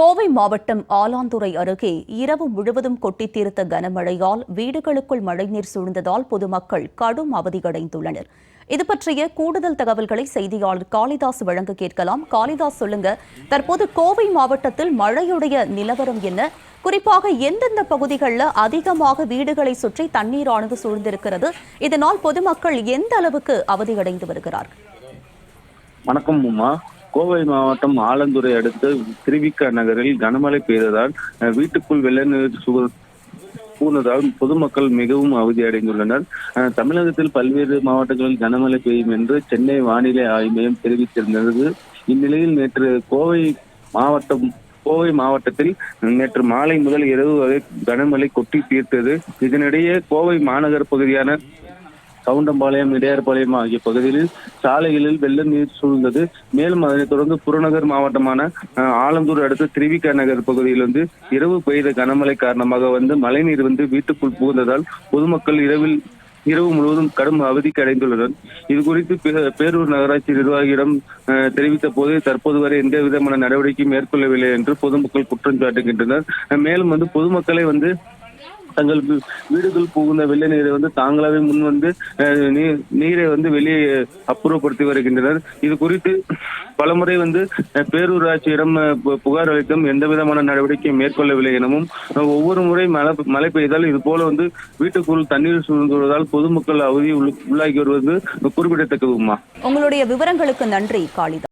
கோவை மாவட்டம் ஆலாந்துறை அருகே இரவு முழுவதும் கொட்டித் தீர்த்த கனமழையால் வீடுகளுக்குள் மழைநீர் சூழ்ந்ததால் பொதுமக்கள் கடும் அவதியடைந்துள்ளனர். இது பற்றிய கூடுதல் தகவல்களை செய்தியாளர் காளிதாஸ் வழங்க கேட்கலாம். காளிதாஸ் சொல்லுங்க தற்போது கோவை மாவட்டத்தில் மழையுடைய நிலவரம் என்ன? குறிப்பாக எந்தெந்த பகுதிகளில் அதிகமாக வீடுகளை சுற்றி தண்ணீரானது சூழ்ந்திருக்கிறது? இதனால் பொதுமக்கள் எந்த அளவுக்கு அவதியடைந்து வருகிறார்கள்? வணக்கம் உமா. கோவை மாவட்டம் ஆலந்துறை அடுத்த திருவிக்க நகரில் கனமழை பெய்ததால் வீட்டுக்குள் வெள்ள நீர் சு- பொதுமக்கள் மிகவும் அவதி அடைந்துள்ளனர் தமிழகத்தில் பல்வேறு மாவட்டங்களில் கனமழை பெய்யும் என்று சென்னை வானிலை ஆய்வு மையம் தெரிவித்திருந்தது. இந்நிலையில் நேற்று கோவை மாவட்டம் கோவை மாவட்டத்தில் நேற்று மாலை முதல் இரவு வரை கனமழை கொட்டி தீர்த்தது. இதனிடையே கோவை மாநகர் பகுதியான கவுண்டம்பாளையம் இடையார்பாளையம் ஆகிய பகுதிகளில் சாலைகளில் வெள்ள நீர் சூழ்ந்தது. மேலும் அதனைத் தொடர்ந்து புறநகர் மாவட்டமான ஆலந்தூர் அடுத்து திருவிக நகர் பகுதியில் வந்து இரவு பெய்த கனமழை காரணமாக வந்து மழைநீர் வந்து வீட்டுக்குள் புகுந்ததால் பொதுமக்கள் இரவில் இரவு முழுவதும் கடும் அவதிக்கு அடைந்துள்ளனர். இது குறித்து பேரூர் நகராட்சி நிர்வாகியிடம் தெரிவித்த போது தற்போது வரை எந்த விதமான நடவடிக்கையும் மேற்கொள்ளவில்லை என்று பொதுமக்கள் குற்றம் சாட்டுகின்றனர். மேலும் வந்து பொதுமக்களை வந்து தங்கள் வீடுகள் புகுந்த வெள்ள நீரை வந்து தாங்களாவே முன் வந்து நீரை வந்து வெளியே அப்புறப்படுத்தி வருகின்றனர். இது குறித்து பலமுறை வந்து பேரூராட்சியிடம் புகார் அளித்தும் எந்த விதமான நடவடிக்கையும் மேற்கொள்ளவில்லை எனவும் ஒவ்வொரு முறை மழை மழை பெய்தால் இது போல வந்து வீட்டுக்குள் தண்ணீர் சூழ்ந்துள்ளதால் பொதுமக்கள் அவதி உள்ள- உள்ளாகி வருவது குறிப்பிடத்தக்கதுமா? உங்களுடைய விவரங்களுக்கு நன்றி காளிதா.